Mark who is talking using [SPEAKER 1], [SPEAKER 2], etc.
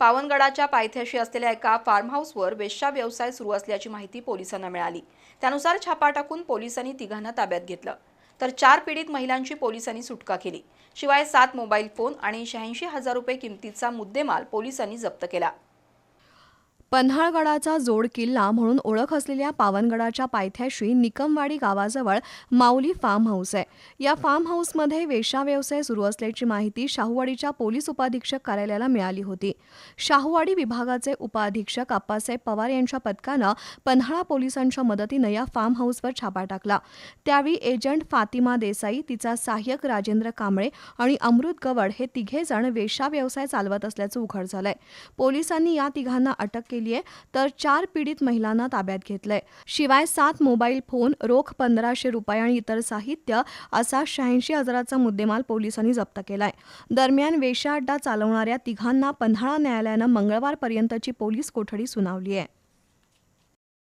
[SPEAKER 1] पावनगडाच्या पायथ्याशी असलेल्या एका फार्म हाऊसवर वेश्या व्यवसाय सुरू असल्याची माहिती पोलिसांना मिळाली. त्यानुसार छापा टाकून पोलिसांनी तिघांना ताब्यात घेतलं. तर चार पीडित महिलांची पोलिसांनी सुटका केली. शिवाय सात मोबाईल फोन आणि शहाऐंशी हजार रुपये किमतीचा मुद्देमाल पोलिसांनी जप्त केला.
[SPEAKER 2] पन्हाळगडाचा जोड किल्ला म्हणून ओळख असलेल्या पावनगडाच्या पायथ्याशी निकमवाडी गावाजवळ माऊली फार्म हाऊस आहे. या फार्म हाऊसमध्ये वेशा व्यवसाय सुरू असल्याची माहिती शाहूवाडीच्या पोलीस उपाधीक्षक कार्यालयाला मिळाली होती. शाहूवाडी विभागाचे उपाधीक्षक आप्पासाहेब पवार यांच्या पथकानं पन्हाळा पोलिसांच्या मदतीनं या फार्म हाऊसवर छापा टाकला. त्यावेळी एजंट फातिमा देसाई तिचा सहाय्यक राजेंद्र कांबळे आणि अमृत गवड हे तिघे जण वेशा व्यवसाय चालवत असल्याचं उघड झालंय. पोलिसांनी या तिघांना अटक केली आहे तर चार पीडित महिलांना ताब्यात घेतलंय. शिवाय सात मोबाईल फोन रोख पंधराशे रुपये आणि इतर साहित्य असा शहाऐंशी हजाराचा मुद्देमाल पोलिसांनी जप्त केलाय. दरम्यान वेश्या अड्डा चालवणाऱ्या तिघांना पन्हाळा न्यायालयानं मंगळवारपर्यंतची पोलीस कोठडी सुनावली आहे.